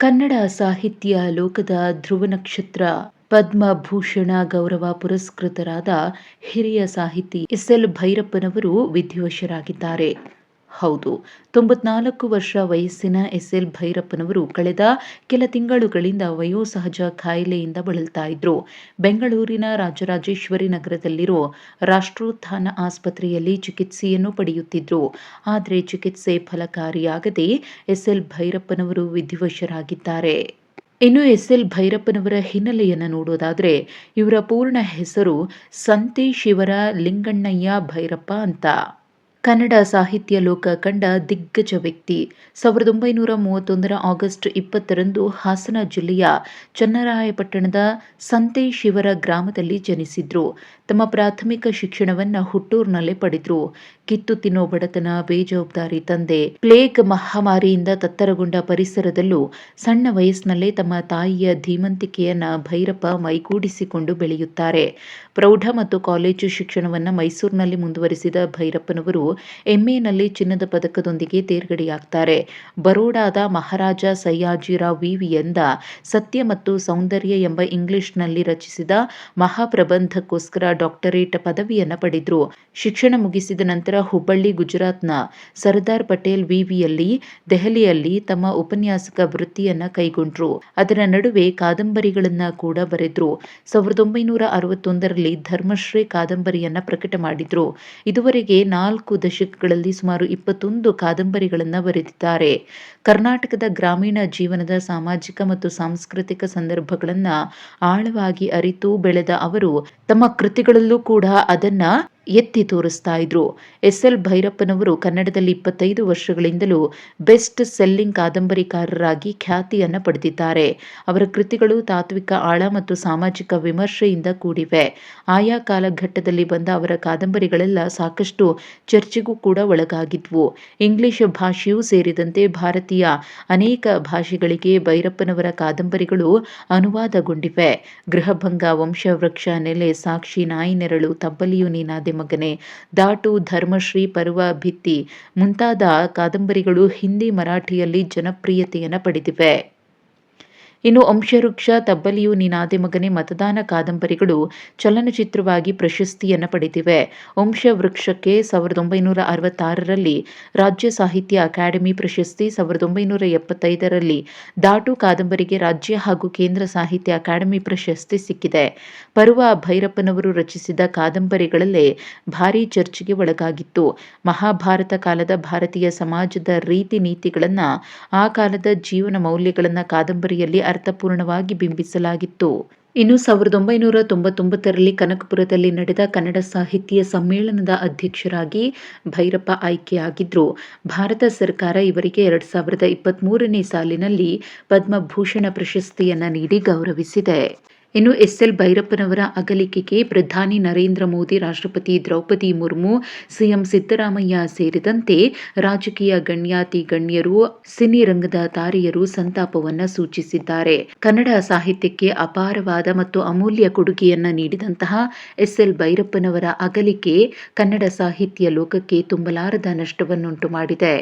ಕನ್ನಡ ಸಾಹಿತ್ಯ ಲೋಕದ ಧ್ರುವ ನಕ್ಷತ್ರ ಪದ್ಮಭೂಷಣ ಗೌರವ ಪುರಸ್ಕೃತರಾದ ಹಿರಿಯ ಸಾಹಿತಿ ಎಸ್ ಎಲ್ ಭೈರಪ್ಪನವರು ವಿಧಿವಶರಾಗಿದ್ದಾರೆ ಹೌದು. ತೊಂಬತ್ನಾಲ್ಕು ವರ್ಷ ವಯಸ್ಸಿನ ಎಸ್ ಎಲ್ ಭೈರಪ್ಪನವರು ಕಳೆದ ಕೆಲ ತಿಂಗಳುಗಳಿಂದ ವಯೋಸಹಜ ಖಾಯಿಲೆಯಿಂದ ಬಳಲ್ತಾ ಇದ್ರು. ಬೆಂಗಳೂರಿನ ರಾಜರಾಜೇಶ್ವರಿ ನಗರದಲ್ಲಿರೋ ರಾಷ್ಟ್ರೋತ್ಥಾನ ಆಸ್ಪತ್ರೆಯಲ್ಲಿ ಚಿಕಿತ್ಸೆಯನ್ನು ಪಡೆಯುತ್ತಿದ್ರು. ಆದರೆ ಚಿಕಿತ್ಸೆ ಫಲಕಾರಿಯಾಗದೆ ಎಸ್ ಎಲ್ ಭೈರಪ್ಪನವರು ವಿಧಿವಶರಾಗಿದ್ದಾರೆ ಇನ್ನು ಎಸ್ ಎಲ್ ಭೈರಪ್ಪನವರ ಹಿನ್ನೆಲೆಯನ್ನು ನೋಡೋದಾದರೆ, ಇವರ ಪೂರ್ಣ ಹೆಸರು ಸಂತೆ ಶಿವರ ಲಿಂಗಣ್ಣಯ್ಯ ಭೈರಪ್ಪ ಅಂತ. ಕನ್ನಡ ಸಾಹಿತ್ಯ ಲೋಕ ಕಂಡ ದಿಗ್ಗಜ ವ್ಯಕ್ತಿ. ಸಾವಿರದ ಒಂಬೈನೂರ ಮೂವತ್ತೊಂದರ ಆಗಸ್ಟ್ ಇಪ್ಪತ್ತರಂದು ಹಾಸನ ಜಿಲ್ಲೆಯ ಚನ್ನರಾಯಪಟ್ಟಣದ ಸಂತೇಶಿವರ ಗ್ರಾಮದಲ್ಲಿ ಜನಿಸಿದ್ರು. ತಮ್ಮ ಪ್ರಾಥಮಿಕ ಶಿಕ್ಷಣವನ್ನು ಹುಟ್ಟೂರಿನಲ್ಲೇ ಪಡೆದ್ರು. ಕಿತ್ತು ತಿನ್ನೋ ಬಡತನ, ಬೇಜವಾಬ್ದಾರಿ ತಂದೆ, ಪ್ಲೇಗ್ ಮಹಾಮಾರಿಯಿಂದ ತತ್ತರಗೊಂಡ ಪರಿಸರದಲ್ಲೂ ಸಣ್ಣ ವಯಸ್ಸಿನಲ್ಲೇ ತಮ್ಮ ತಾಯಿಯ ಧೀಮಂತಿಕೆಯನ್ನ ಭೈರಪ್ಪ ಮೈಗೂಡಿಸಿಕೊಂಡು ಬೆಳೆಯುತ್ತಾರೆ. ಪ್ರೌಢ ಮತ್ತು ಕಾಲೇಜು ಶಿಕ್ಷಣವನ್ನ ಮೈಸೂರಿನಲ್ಲಿ ಮುಂದುವರಿಸಿದ ಭೈರಪ್ಪನವರು ಎಂಎನಲ್ಲಿ ಚಿನ್ನದ ಪದಕದೊಂದಿಗೆ ತೇರ್ಗಡೆಯಾಗ್ತಾರೆ. ಬರೋಡಾದ ಮಹಾರಾಜ ಸಯ್ಯಾಜಿರಾವ್ ವಿವಿಯಿಂದ ಸತ್ಯ ಮತ್ತು ಸೌಂದರ್ಯ ಎಂಬ ಇಂಗ್ಲಿಷ್ನಲ್ಲಿ ರಚಿಸಿದ ಮಹಾಪ್ರಬಂಧಕ್ಕೋಸ್ಕರ ಡಾಕ್ಟರೇಟ್ ಪದವಿಯನ್ನು ಪಡೆದ್ರು. ಶಿಕ್ಷಣ ಮುಗಿಸಿದ ನಂತರ ಹುಬ್ಬಳ್ಳಿ, ಗುಜರಾತ್ನ ಸರ್ದಾರ್ ಪಟೇಲ್ ವಿವಿಯಲ್ಲಿ ದೆಹಲಿಯಲ್ಲಿ ತಮ್ಮ ಉಪನ್ಯಾಸಕ ವೃತ್ತಿಯನ್ನ ಕೈಗೊಂಡ್ರು. ಅದರ ನಡುವೆ ಕಾದಂಬರಿಗಳನ್ನ ಕೂಡ ಬರೆದ್ರು. ಸಾವಿರದ ಒಂಬೈನೂರ ಅರವತ್ತೊಂದರಲ್ಲಿ ಧರ್ಮಶ್ರೀ ಕಾದಂಬರಿಯನ್ನ ಪ್ರಕಟ ಮಾಡಿದ್ರು. ಇದುವರೆಗೆ ನಾಲ್ಕು ದಶಕಗಳಲ್ಲಿ ಸುಮಾರು ಇಪ್ಪತ್ತೊಂದು ಕಾದಂಬರಿಗಳನ್ನ ಬರೆದಿದ್ದಾರೆ. ಕರ್ನಾಟಕದ ಗ್ರಾಮೀಣ ಜೀವನದ ಸಾಮಾಜಿಕ ಮತ್ತು ಸಾಂಸ್ಕೃತಿಕ ಸಂದರ್ಭಗಳನ್ನ ಆಳವಾಗಿ ಅರಿತು ಬೆಳೆದ ಅವರು ತಮ್ಮ ಕೃತಿಗಳಲ್ಲೂ ಕೂಡ ಅದನ್ನ ಎತ್ತಿ ತೋರಿಸ್ತಾ ಇದ್ರು. ಎಸ್ ಎಲ್ ಭೈರಪ್ಪನವರು ಕನ್ನಡದಲ್ಲಿ ಇಪ್ಪತ್ತೈದು ವರ್ಷಗಳಿಂದಲೂ ಬೆಸ್ಟ್ ಸೆಲ್ಲಿಂಗ್ ಕಾದಂಬರಿಕಾರರಾಗಿ ಖ್ಯಾತಿಯನ್ನ ಪಡೆದಿದ್ದಾರೆ. ಅವರ ಕೃತಿಗಳು ತಾತ್ವಿಕ ಆಳ ಮತ್ತು ಸಾಮಾಜಿಕ ವಿಮರ್ಶೆಯಿಂದ ಕೂಡಿವೆ. ಆಯಾ ಕಾಲಘಟ್ಟದಲ್ಲಿ ಬಂದ ಅವರ ಕಾದಂಬರಿಗಳೆಲ್ಲ ಸಾಕಷ್ಟು ಚರ್ಚೆಗೂ ಕೂಡ ಒಳಗಾಗಿದ್ವು. ಇಂಗ್ಲಿಷ್ ಭಾಷೆಯೂ ಸೇರಿದಂತೆ ಭಾರತೀಯ ಅನೇಕ ಭಾಷೆಗಳಿಗೆ ಭೈರಪ್ಪನವರ ಕಾದಂಬರಿಗಳು ಅನುವಾದಗೊಂಡಿವೆ. ಗೃಹಭಂಗ, ವಂಶವೃಕ್ಷ, ನೆಲೆ, ಸಾಕ್ಷಿ, ನಾಯಿ ನೆರಳು, ತಬ್ಬಲಿಯು, ನೀನಾದೆ ಮಗನೆ ದಾಟು ಧರ್ಮಶ್ರೀ ಪರ್ವ ಭಿತ್ತಿ ಮುಂತಾದ ಕಾದಂಬರಿಗಳು ಹಿಂದಿ ಮರಾಠಿಯಲ್ಲಿ ಜನಪ್ರಿಯತೆಯನ್ನು ಪಡೆದಿವೆ. ಇನ್ನು ಅಂಶವೃಕ್ಷ, ತಬ್ಬಲಿಯು, ನೀನಾದೆ ಮಗನೆ, ಮತದಾನ ಕಾದಂಬರಿಗಳು ಚಲನಚಿತ್ರವಾಗಿ ಪ್ರಶಸ್ತಿಯನ್ನು ಪಡೆದಿವೆ ವಂಶವೃಕ್ಷಕ್ಕೆ ಸಾವಿರದ ಒಂಬೈನೂರ ಅರವತ್ತಾರರಲ್ಲಿ ರಾಜ್ಯ ಸಾಹಿತ್ಯ ಅಕಾಡೆಮಿ ಪ್ರಶಸ್ತಿ ಸಾವಿರದ ಒಂಬೈನೂರ ಎಪ್ಪತ್ತೈದರಲ್ಲಿ ದಾಟು ಕಾದಂಬರಿಗೆ ರಾಜ್ಯ ಹಾಗೂ ಕೇಂದ್ರ ಸಾಹಿತ್ಯ ಅಕಾಡೆಮಿ ಪ್ರಶಸ್ತಿ ಸಿಕ್ಕಿದೆ. ಪರ್ವ ಭೈರಪ್ಪನವರು ರಚಿಸಿದ ಕಾದಂಬರಿಗಳಲ್ಲೇ ಭಾರೀ ಚರ್ಚೆಗೆ ಒಳಗಾಗಿತ್ತು. ಮಹಾಭಾರತ ಕಾಲದ ಭಾರತೀಯ ಸಮಾಜದ ರೀತಿ ನೀತಿಗಳನ್ನು ಆ ಕಾಲದ ಜೀವನ ಮೌಲ್ಯಗಳನ್ನು ಕಾದಂಬರಿಯಲ್ಲಿ ಅರ್ಥಪೂರ್ಣವಾಗಿ ಬಿಂಬಿಸಲಾಗಿತ್ತು. ಇನ್ನು ಸಾವಿರದ ಒಂಬೈನೂರ ತೊಂಬತ್ತೊಂಬತ್ತರಲ್ಲಿ ಕನಕಪುರದಲ್ಲಿ ನಡೆದ ಕನ್ನಡ ಸಾಹಿತ್ಯ ಸಮ್ಮೇಳನದ ಅಧ್ಯಕ್ಷರಾಗಿ ಭೈರಪ್ಪ ಆಯ್ಕೆಯಾಗಿದ್ದರು ಭಾರತ ಸರ್ಕಾರ ಇವರಿಗೆ ಎರಡು ಸಾವಿರದ ಇಪ್ಪತ್ತ್ಮೂರನೇ ಸಾಲಿನಲ್ಲಿ ಪದ್ಮಭೂಷಣ ಪ್ರಶಸ್ತಿಯನ್ನು ನೀಡಿ ಗೌರವಿಸಿದೆ. ಇನ್ನು ಎಸ್ ಎಲ್ ಭೈರಪ್ಪನವರ ಅಗಲಿಕೆಗೆ ಪ್ರಧಾನಿ ನರೇಂದ್ರ ಮೋದಿ, ರಾಷ್ಟ್ರಪತಿ ದ್ರೌಪದಿ ಮುರ್ಮು, ಸಿಎಂ ಸಿದ್ದರಾಮಯ್ಯ ಸೇರಿದಂತೆ ರಾಜಕೀಯ ಗಣ್ಯಾತಿ ಗಣ್ಯರು, ಸಿನಿ ರಂಗದ ತಾರೆಯರು ಸಂತಾಪವನ್ನ ಸೂಚಿಸಿದ್ದಾರೆ. ಕನ್ನಡ ಸಾಹಿತ್ಯಕ್ಕೆ ಅಪಾರವಾದ ಮತ್ತು ಅಮೂಲ್ಯ ಕೊಡುಗೆಯನ್ನ ನೀಡಿದಂತಹ ಎಸ್ ಎಲ್ ಭೈರಪ್ಪನವರ ಅಗಲಿಕೆ ಕನ್ನಡ ಸಾಹಿತ್ಯ ಲೋಕಕ್ಕೆ ತುಂಬಲಾರದ ನಷ್ಟವನ್ನುಂಟು ಮಾಡಿದೆ